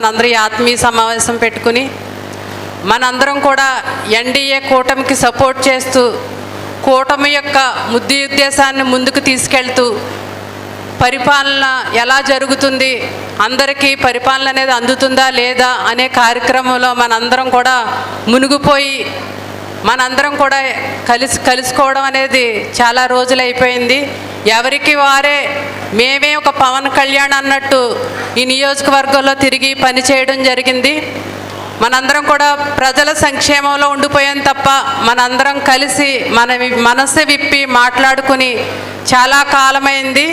మనందరి ఆత్మీయ సమావేశం పెట్టుకుని మనందరం కూడా ఎన్డీఏ కూటమికి సపోర్ట్ చేస్తూ కూటమి యొక్క ముద్ది ఉద్దేశాన్ని ముందుకు తీసుకెళ్తూ పరిపాలన ఎలా జరుగుతుంది అందరికీ పరిపాలన అనేది అందుతుందా లేదా అనే కార్యక్రమంలో మనందరం కూడా మునిగిపోయి మనందరం కూడా కలిసి కలుసుకోవడం అనేది చాలా రోజులు అయిపోయింది ఎవరికి వారే మేమే ఒక పవన్ కళ్యాణ్ అన్నట్టు ఈ నియోజకవర్గంలో తిరిగి పనిచేయడం జరిగింది. మనందరం కూడా ప్రజల సంక్షేమంలో ఉండిపోయాం తప్ప మనందరం కలిసి మన మనసు విప్పి మాట్లాడుకుని చాలా కాలమైంది.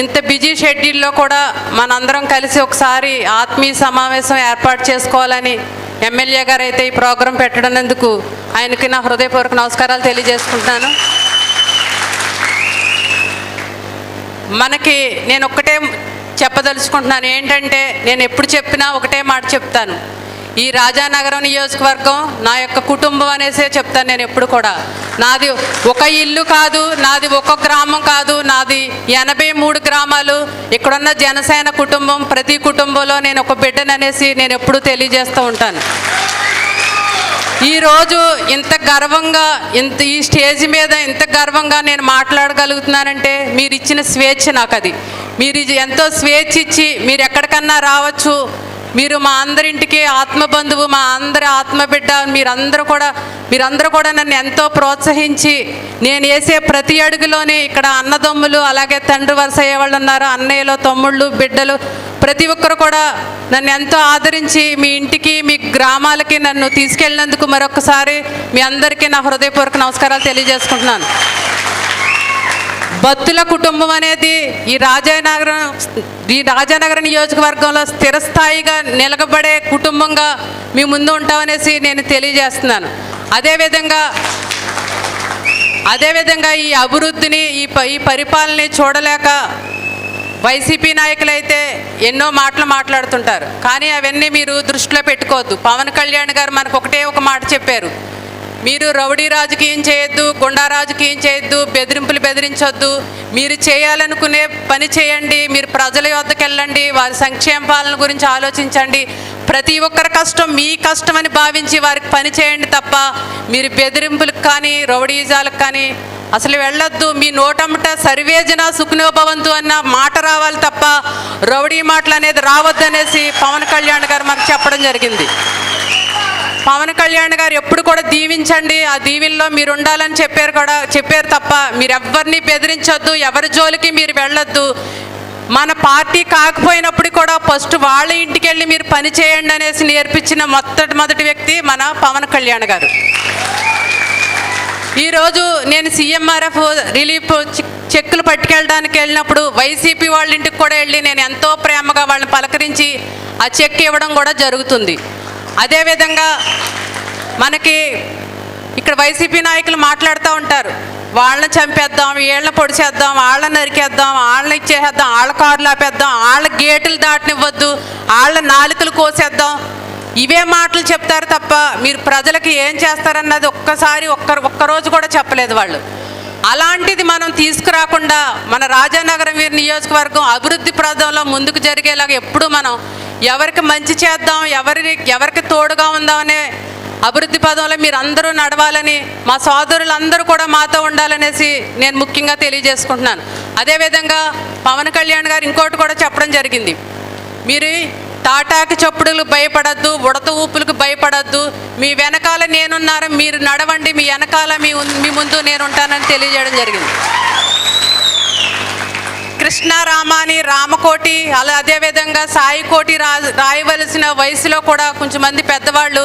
ఇంత బిజీ షెడ్యూల్లో కూడా మనందరం కలిసి ఒకసారి ఆత్మీయ సమావేశం ఏర్పాటు చేసుకోవాలని ఎమ్మెల్యే గారు అయితే ఈ ప్రోగ్రాం పెట్టడనందుకు ఆయనకి నా హృదయపూర్వక నమస్కారాలు తెలియజేసుకుంటున్నాను. మనకి నేను ఒక్కటే చెప్పదలుచుకుంటున్నాను ఏంటంటే నేను ఎప్పుడు చెప్పినా ఒకటే మాట చెప్తాను. ఈ రాజానగరం నియోజకవర్గం నా యొక్క కుటుంబం అనేసే చెప్తాను నేను ఎప్పుడు కూడా. నాది ఒక ఇల్లు కాదు నాది ఒక గ్రామం కాదు నాది ఎనభై మూడు గ్రామాలు. ఇక్కడున్న జనసేన కుటుంబం ప్రతి కుటుంబంలో నేను ఒక బిడ్డననేసి నేను ఎప్పుడు తెలియజేస్తూ ఉంటాను. ఈరోజు ఇంత గర్వంగా ఇంత ఈ స్టేజ్ మీద ఇంత గర్వంగా నేను మాట్లాడగలుగుతున్నానంటే మీరు ఇచ్చిన స్వేచ్ఛ నాకు అది మీరు ఇది ఎంతో స్వేచ్ఛ ఇచ్చి మీరు ఎక్కడికన్నా రావచ్చు. మీరు మా అందరింటికి ఆత్మబంధువు మా అందరి ఆత్మబిడ్డ మీరందరూ కూడా మీరందరూ కూడా నన్ను ఎంతో ప్రోత్సహించి నేను వేసే ప్రతి అడుగులోనే ఇక్కడ అన్నదమ్ములు అలాగే తండ్రి వరుస అయ్యేవాళ్ళు ఉన్నారు అన్నయ్యలు తమ్ముళ్ళు బిడ్డలు ప్రతి ఒక్కరు కూడా నన్ను ఎంతో ఆదరించి మీ ఇంటికి మీ గ్రామాలకి నన్ను తీసుకెళ్ళినందుకు మరొకసారి మీ అందరికీ నా హృదయపూర్వక నమస్కారాలు తెలియజేసుకుంటున్నాను. భక్తుల కుటుంబం అనేది ఈ రాజానగరం ఈ రాజానగరం నియోజకవర్గంలో స్థిరస్థాయిగా నిలకబడే కుటుంబంగా మీ ముందు ఉంటామనేసి నేను తెలియజేస్తున్నాను. అదేవిధంగా అదేవిధంగా ఈ అభివృద్ధిని ఈ ప ఈ పరిపాలనని చూడలేక వైసీపీ నాయకులైతే ఎన్నో మాటలు మాట్లాడుతుంటారు. కానీ అవన్నీ మీరు దృష్టిలో పెట్టుకోవద్దు. పవన్ కళ్యాణ్ గారు మనకు ఒకటే ఒక మాట చెప్పారు. మీరు రౌడీ రాజకీయం చేయొద్దు గుండా రాజకీయం చేయొద్దు బెదిరింపులు బెదిరించొద్దు. మీరు చేయాలనుకునే పని చేయండి మీరు ప్రజల యొద్దకు వెళ్ళండి వారి సంక్షేమ పాలన గురించి ఆలోచించండి. ప్రతి ఒక్కరి కష్టం మీ కష్టం అని భావించి వారికి పని చేయండి తప్ప మీరు బెదిరింపులకు కానీ రౌడీజాలకు కానీ అసలు వెళ్ళొద్దు. మీ నోటమ్మట సర్వేజన సుఖనోభవంతు అన్న మాట రావాలి తప్ప రౌడీ మాటలు అనేది రావద్దు అనేసి పవన్ కళ్యాణ్ గారు మనకు చెప్పడం జరిగింది. పవన్ కళ్యాణ్ గారు ఎప్పుడు కూడా దీవించండి. ఆ దీవిల్లో మీరు ఉండాలని చెప్పారు కూడా చెప్పారు తప్ప మీరు ఎవరిని బెదిరించొద్దు ఎవరి జోలికి మీరు వెళ్ళొద్దు. మన పార్టీ కాకపోయినప్పుడు కూడా ఫస్ట్ వాళ్ళ ఇంటికి వెళ్ళి మీరు పని చేయండి అనేసి నేర్పించిన మొట్టమొదటి వ్యక్తి మన పవన్ కళ్యాణ్ గారు. ఈరోజు నేను సీఎంఆర్ఎఫ్ రిలీఫ్ చెక్కులు పట్టుకెళ్ళడానికి వెళ్ళినప్పుడు వైసీపీ వాళ్ళ ఇంటికి కూడా వెళ్ళి నేను ఎంతో ప్రేమగా వాళ్ళని పలకరించి ఆ చెక్ ఇవ్వడం కూడా జరుగుతుంది. అదేవిధంగా మనకి ఇక్కడ వైసీపీ నాయకులు మాట్లాడుతూ ఉంటారు. వాళ్ళని చంపేద్దాం వీళ్ళని పొడిచేద్దాం వాళ్ళని నరికేద్దాం వాళ్ళని ఇచ్చేసేద్దాం వాళ్ళ కార్లు ఆపేద్దాం వాళ్ళ గేట్లు దాటనివ్వద్దు వాళ్ళ నాలుకలు కోసేద్దాం. ఇవే మాటలు చెప్తారు తప్ప మీరు ప్రజలకి ఏం చేస్తారన్నది ఒక్కసారి ఒక్క ఒక్కరోజు కూడా చెప్పలేదు వాళ్ళు. అలాంటిది మనం తీసుకురాకుండా మన రాజానగరం వీరి నియోజకవర్గం అభివృద్ధి ప్రాంతంలో ముందుకు జరిగేలాగా ఎప్పుడూ మనం ఎవరికి మంచి చేద్దాం ఎవరి ఎవరికి తోడుగా ఉందామనే అభివృద్ధి పదంలో మీరు అందరూ నడవాలని మా సోదరులందరూ కూడా మాతో ఉండాలనేసి నేను ముఖ్యంగా తెలియజేసుకుంటున్నాను. అదేవిధంగా పవన్ కళ్యాణ్ గారు ఇంకోటి కూడా చెప్పడం జరిగింది. మీరు తాటాకి చప్పుడులు భయపడద్దు ఉడత ఊపులకు భయపడద్దు మీ వెనకాల నేనున్నారు మీరు నడవండి మీ వెనకాల మీ మీ ముందు నేను ఉంటానని తెలియజేయడం జరిగింది. కృష్ణ రామాని రామకోటి అలా అదేవిధంగా సాయికోటి రా రాయవలసిన వయసులో కూడా కొంచెం మంది పెద్దవాళ్ళు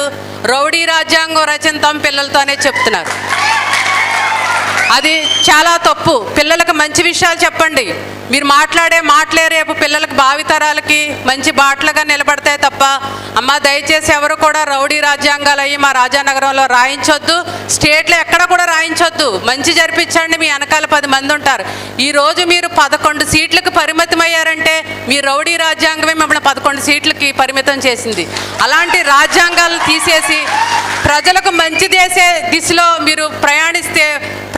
రౌడీ రాజ్యాంగం రచనతం పిల్లలతోనే చెప్తున్నారు. అది చాలా తప్పు. పిల్లలకు మంచి విషయాలు చెప్పండి. మీరు మాట్లాడే మాటలే రేపు పిల్లలకు భావితరాలకి మంచి బాటలుగా నిలబడతాయి తప్ప అమ్మ దయచేసి ఎవరు కూడా రౌడీ రాజ్యాంగాలు అయ్యి మా రాజానగరంలో రాయించొద్దు. స్టేట్లో ఎక్కడ కూడా రాయించొద్దు. మంచి జరిపించండి మీ వెనకాల పది మంది ఉంటారు. ఈరోజు మీరు పదకొండు సీట్లకు పరిమితం అయ్యారంటే మీ రౌడీ రాజ్యాంగమే మిమ్మల్ని పదకొండు సీట్లకి పరిమితం చేసింది. అలాంటి రాజ్యాంగాలు తీసేసి ప్రజలకు మంచి చేసే దిశలో మీరు ప్రయాణిస్తే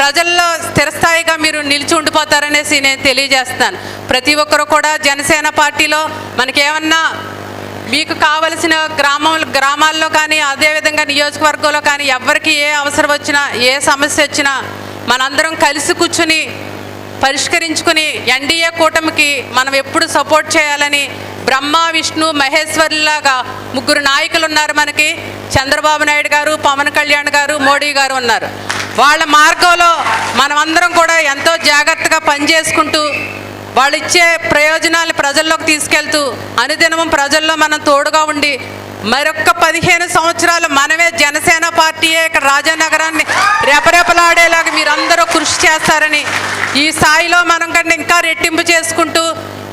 ప్రజల్లో స్థిరస్థాయిగా మీరు నిలిచి ఉండిపోతారనేసి నేను తెలియజేస్తున్నాను. ప్రతి ఒక్కరు కూడా జనసేన పార్టీలో మనకేమన్నా మీకు కావలసిన గ్రామం గ్రామాల్లో కానీ అదేవిధంగా నియోజకవర్గంలో కానీ ఎవరికి ఏ అవసరం వచ్చినా ఏ సమస్య వచ్చినా మనందరం కలిసి కూర్చుని పరిష్కరించుకుని ఎన్డీఏ కూటమికి మనం ఎప్పుడు సపోర్ట్ చేయాలని బ్రహ్మ విష్ణు మహేశ్వర్లాగా ముగ్గురు నాయకులు ఉన్నారు మనకి. చంద్రబాబు నాయుడు గారు పవన్ కళ్యాణ్ గారు మోడీ గారు ఉన్నారు. వాళ్ళ మార్గంలో మనమందరం కూడా ఎంతో జాగ్రత్తగా పనిచేసుకుంటూ వాళ్ళు ఇచ్చే ప్రయోజనాలు ప్రజల్లోకి తీసుకెళ్తూ అనుదినము ప్రజల్లో మనం తోడుగా ఉండి మరొక్క పదిహేను సంవత్సరాలు మనమే జనసేన పార్టీయే ఇక్కడ రాజానగరాన్ని రెపరెపలాడేలాగా మీరందరూ కృషి చేస్తారని ఈ స్థాయిలో మనం కంటే ఇంకా రెట్టింపు చేసుకుంటూ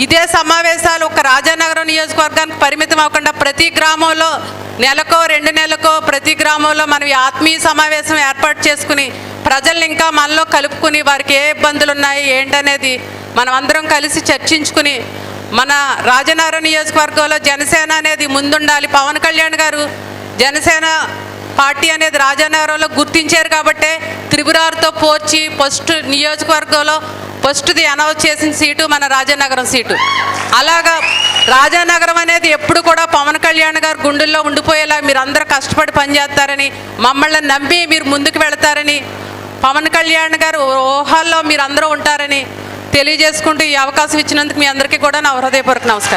ఇదే సమావేశాలు ఒక రాజానగరం నియోజకవర్గానికి పరిమితం అవ్వకుండా ప్రతి గ్రామంలో నెలకో రెండు నెలకో ప్రతి గ్రామంలో మనం ఆత్మీయ సమావేశం ఏర్పాటు చేసుకుని ప్రజల్ని ఇంకా మనలో కలుపుకుని వారికి ఏ ఇబ్బందులు ఉన్నాయి ఏంటనేది మనం అందరం కలిసి చర్చించుకుని మన రాజనగరం నియోజకవర్గంలో జనసేన అనేది ముందుండాలి. పవన్ కళ్యాణ్ గారు జనసేన పార్టీ అనేది రాజానగరంలో గుర్తించారు కాబట్టే త్రిపురారితో పోర్చి ఫస్ట్ నియోజకవర్గంలో ఫస్ట్ది అనౌన్స్ చేసిన సీటు మన రాజానగరం సీటు. అలాగా రాజానగరం అనేది ఎప్పుడు కూడా పవన్ కళ్యాణ్ గారు గుండెల్లో ఉండిపోయేలా మీరు అందరూ కష్టపడి పనిచేస్తారని మమ్మల్ని నమ్మి మీరు ముందుకు వెళతారని పవన్ కళ్యాణ్ గారు ఊహాల్లో మీరు అందరూ ఉంటారని తెలియజేసుకుంటూ ఈ అవకాశం ఇచ్చినందుకు మీ అందరికీ కూడా నా హృదయపూర్వక నమస్కారం.